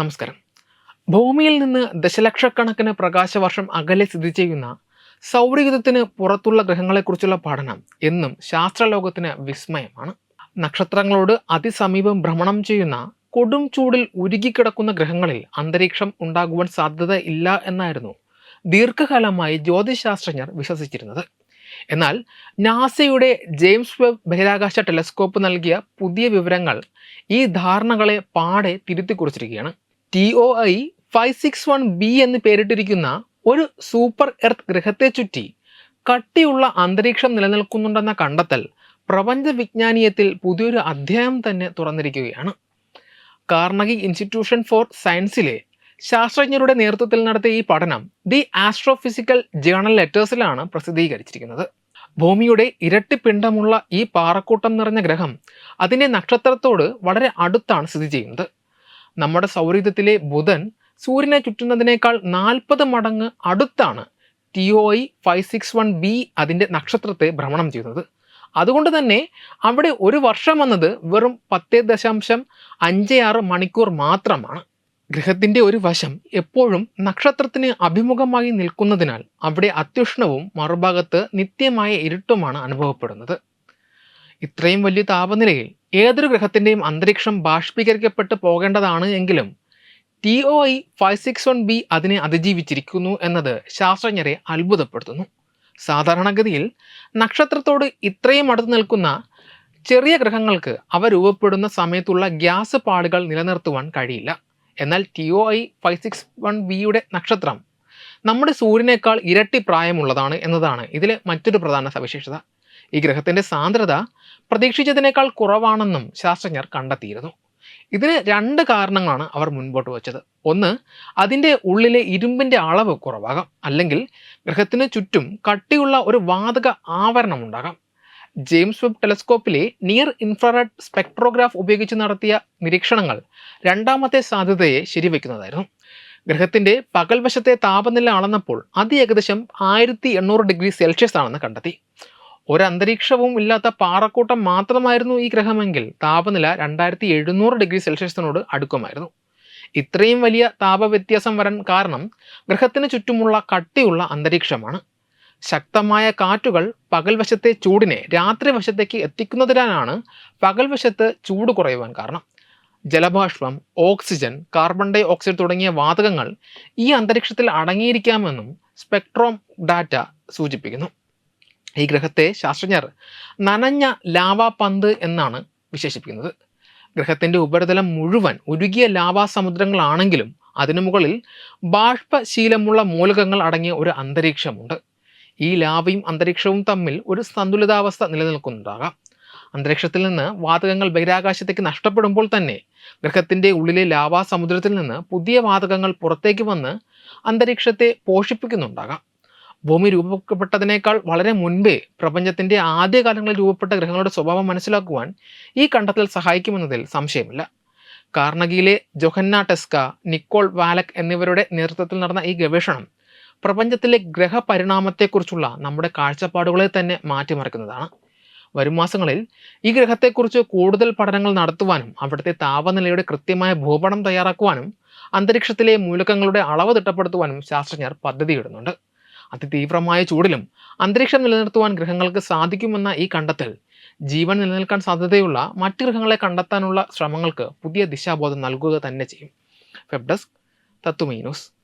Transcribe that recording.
നമസ്കാരം. ഭൂമിയിൽ നിന്ന് ദശലക്ഷക്കണക്കിന് പ്രകാശവർഷം അകലെ സ്ഥിതി ചെയ്യുന്ന സൗരയുധത്തിന് പുറത്തുള്ള ഗ്രഹങ്ങളെക്കുറിച്ചുള്ള പഠനം എന്നും ശാസ്ത്രലോകത്തിന് വിസ്മയമാണ്. നക്ഷത്രങ്ങളോട് അതിസമീപം ഭ്രമണം ചെയ്യുന്ന കൊടും ചൂടിൽ ഉരുകിക്കിടക്കുന്ന ഗ്രഹങ്ങളിൽ അന്തരീക്ഷം ഉണ്ടാകുവാൻ സാധ്യത ഇല്ല എന്നായിരുന്നു ദീർഘകാലമായി ജ്യോതിശാസ്ത്രജ്ഞർ വിശ്വസിച്ചിരുന്നത്. എന്നാൽ നാസയുടെ ജെയിംസ് വെബ് ബഹിരാകാശ ടെലസ്കോപ്പ് നൽകിയ പുതിയ വിവരങ്ങൾ ഈ ധാരണകളെ പാടെ തിരുത്തി കുറിച്ചിരിക്കുകയാണ് T O I five six one B എന്ന് പേരിട്ടിരിക്കുന്ന ഒരു സൂപ്പർ എർത്ത് ഗ്രഹത്തെ ചുറ്റി കട്ടിയുള്ള അന്തരീക്ഷം നിലനിൽക്കുന്നുണ്ടെന്ന കണ്ടെത്തൽ പ്രപഞ്ച വിജ്ഞാനീയത്തിൽ പുതിയൊരു അധ്യായം തന്നെ തുറന്നിരിക്കുകയാണ്. കാർണഗി ഇൻസ്റ്റിറ്റ്യൂഷൻ ഫോർ സയൻസിലെ ശാസ്ത്രജ്ഞരുടെ നേതൃത്വത്തിൽ നടത്തിയ ഈ പഠനം ദി ആസ്ട്രോഫിസിക്കൽ ജേണൽ ലെറ്റേഴ്സിലാണ് പ്രസിദ്ധീകരിച്ചിരിക്കുന്നത്. ഭൂമിയുടെ ഇരട്ടി പിണ്ഡമുള്ള ഈ പാറക്കൂട്ടം നിറഞ്ഞ ഗ്രഹം അതിന്റെ നക്ഷത്രത്തോട് വളരെ അടുത്താണ് സ്ഥിതി ചെയ്യുന്നത്. നമ്മുടെ സൗരയുധത്തിലെ ബുധൻ സൂര്യനെ ചുറ്റുന്നതിനേക്കാൾ നാൽപ്പത് മടങ്ങ് അടുത്താണ്. T O I five six one B അതിന്റെ നക്ഷത്രത്തെ ഭ്രമണം ചെയ്യുന്നത്. അതുകൊണ്ട് തന്നെ അവിടെ ഒരു വർഷം വന്നത് വെറും പത്ത് ദശാംശം അഞ്ച് ആറ് മണിക്കൂർ മാത്രമാണ്. ഗ്രഹത്തിന്റെ ഒരു വശം എപ്പോഴും നക്ഷത്രത്തിന് അഭിമുഖമായി നിൽക്കുന്നതിനാൽ അവിടെ അത്യുഷ്ണവും മറുഭാഗത്ത് നിത്യമായ ഇരുട്ടുമാണ് അനുഭവപ്പെടുന്നത്. ഇത്രയും വലിയ താപനിലയിൽ ഏതൊരു ഗ്രഹത്തിന്റെയും അന്തരീക്ഷം ബാഷ്പീകരിക്കപ്പെട്ട് പോകേണ്ടതാണ് എങ്കിലും T O I five six one B അതിനെ അതിജീവിച്ചിരിക്കുന്നു എന്നത് ശാസ്ത്രജ്ഞരെ അത്ഭുതപ്പെടുത്തുന്നു. സാധാരണഗതിയിൽ നക്ഷത്രത്തോട് ഇത്രയും അടുത്ത് നിൽക്കുന്ന ചെറിയ ഗ്രഹങ്ങൾക്ക് അവ രൂപപ്പെടുന്ന സമയത്തുള്ള ഗ്യാസ് പാടുകൾ നിലനിർത്തുവാൻ കഴിയില്ല. എന്നാൽ T O I five six one ബിയുടെ നക്ഷത്രം നമ്മുടെ സൂര്യനേക്കാൾ ഇരട്ടി പ്രായമുള്ളതാണ് എന്നതാണ് ഇതിലെ മറ്റൊരു പ്രധാന സവിശേഷത. ഈ ഗ്രഹത്തിന്റെ സാന്ദ്രത പ്രതീക്ഷിച്ചതിനേക്കാൾ കുറവാണെന്നും ശാസ്ത്രജ്ഞർ കണ്ടെത്തിയിരുന്നു. ഇതിന് രണ്ട് കാരണങ്ങളാണ് അവർ മുൻപോട്ട് വച്ചത്. ഒന്ന് അതിന്റെ ഉള്ളിലെ ഇരുമ്പിന്റെ അളവ് കുറവാകാം. അല്ലെങ്കിൽ ഗ്രഹത്തിന് ചുറ്റും കട്ടിയുള്ള ഒരു വാതക ആവരണം ഉണ്ടാകാം. ജെയിംസ് വെബ് ടെലസ്കോപ്പിലെ നിയർ ഇൻഫ്രാറെഡ് സ്പെക്ട്രോഗ്രാഫ് ഉപയോഗിച്ച് നടത്തിയ നിരീക്ഷണങ്ങൾ രണ്ടാമത്തെ സാധ്യതയെ ശരിവയ്ക്കുന്നതായിരുന്നു. ഗ്രഹത്തിന്റെ പകൽവശത്തെ താപനില അളന്നപ്പോൾ അത് ഏകദേശം ആയിരത്തി എണ്ണൂറ് ഡിഗ്രി സെൽഷ്യസ് ആണെന്ന് കണ്ടെത്തി. ഒരു അന്തരീക്ഷവും ഇല്ലാത്ത പാറക്കൂട്ടം മാത്രമായിരുന്നു ഈ ഗ്രഹമെങ്കിൽ താപനില രണ്ടായിരത്തി എഴുന്നൂറ് ഡിഗ്രി സെൽഷ്യസിനോട് അടുക്കുമായിരുന്നു. ഇത്രയും വലിയ താപവ്യത്യാസം വരാൻ കാരണം ഗ്രഹത്തിന് ചുറ്റുമുള്ള കട്ടിയുള്ള അന്തരീക്ഷമാണ്. ശക്തമായ കാറ്റുകൾ പകൽവശത്തെ ചൂടിനെ രാത്രി വശത്തേക്ക് എത്തിക്കുന്നതിനാലാണ് പകൽവശത്ത് ചൂട് കുറയുവാൻ കാരണം. ജലബാഷ്പം ഓക്സിജൻ കാർബൺ ഡൈ ഓക്സൈഡ് തുടങ്ങിയ വാതകങ്ങൾ ഈ അന്തരീക്ഷത്തിൽ അടങ്ങിയിരിക്കാമെന്നും സ്പെക്ട്രോം ഡാറ്റ സൂചിപ്പിക്കുന്നു. ഈ ഗ്രഹത്തെ ശാസ്ത്രജ്ഞർ നനഞ്ഞ ലാവാ പന്ത് എന്നാണ് വിശേഷിപ്പിക്കുന്നത്. ഗ്രഹത്തിന്റെ ഉപരിതലം മുഴുവൻ ഉരുകിയ ലാവാ സമുദ്രങ്ങളാണെങ്കിലും അതിനു മുകളിൽ ബാഷ്പശീലമുള്ള മൂലകങ്ങൾ അടങ്ങിയ ഒരു അന്തരീക്ഷമുണ്ട്. ഈ ലാവയും അന്തരീക്ഷവും തമ്മിൽ ഒരു സന്തുലിതാവസ്ഥ നിലനിൽക്കുന്നുണ്ടാകാം അന്തരീക്ഷത്തിൽ നിന്ന് വാതകങ്ങൾ ബഹിരാകാശത്തേക്ക് നഷ്ടപ്പെടുമ്പോൾ തന്നെ ഗ്രഹത്തിന്റെ ഉള്ളിലെ ലാവാ സമുദ്രത്തിൽ നിന്ന് പുതിയ വാതകങ്ങൾ പുറത്തേക്ക് വന്ന് അന്തരീക്ഷത്തെ പോഷിപ്പിക്കുന്നുണ്ടാകാം. ഭൂമി രൂപപ്പെട്ടതിനേക്കാൾ വളരെ മുൻപേ പ്രപഞ്ചത്തിന്റെ ആദ്യകാലങ്ങളിൽ രൂപപ്പെട്ട ഗ്രഹങ്ങളുടെ സ്വഭാവം മനസ്സിലാക്കുവാൻ ഈ കണ്ടെത്തൽ സഹായിക്കുമെന്നതിൽ സംശയമില്ല. കാർണഗിയിലെ ജൊഹന്ന ടെസ്ക നിക്കോൾ വാലക് എന്നിവരുടെ നേതൃത്വത്തിൽ നടന്ന ഈ ഗവേഷണം പ്രപഞ്ചത്തിലെ ഗ്രഹപരിണാമത്തെക്കുറിച്ചുള്ള നമ്മുടെ കാഴ്ചപ്പാടുകളെ തന്നെ മാറ്റിമറിക്കുന്നതാണ്. വരും മാസങ്ങളിൽ ഈ ഗ്രഹത്തെക്കുറിച്ച് കൂടുതൽ പഠനങ്ങൾ നടത്തുവാനും അവിടുത്തെ താപനിലയുടെ കൃത്യമായ ഭൂപടം തയ്യാറാക്കുവാനും അന്തരീക്ഷത്തിലെ മൂലകങ്ങളുടെ അളവ് തിട്ടപ്പെടുത്തുവാനും ശാസ്ത്രജ്ഞർ പദ്ധതിയിടുന്നുണ്ട്. അതിതീവ്രമായ ചൂടിലും അന്തരീക്ഷം നിലനിർത്തുവാൻ ഗ്രഹങ്ങൾക്ക് സാധിക്കുമെന്ന ഈ കണ്ടെത്തൽ ജീവൻ നിലനിൽക്കാൻ സാധ്യതയുള്ള മറ്റ് ഗ്രഹങ്ങളെ കണ്ടെത്താനുള്ള ശ്രമങ്ങൾക്ക് പുതിയ ദിശാബോധം നൽകുക തന്നെ ചെയ്യും. വെബ് ഡെസ്ക് തത്തുമീ ന്യൂസ്.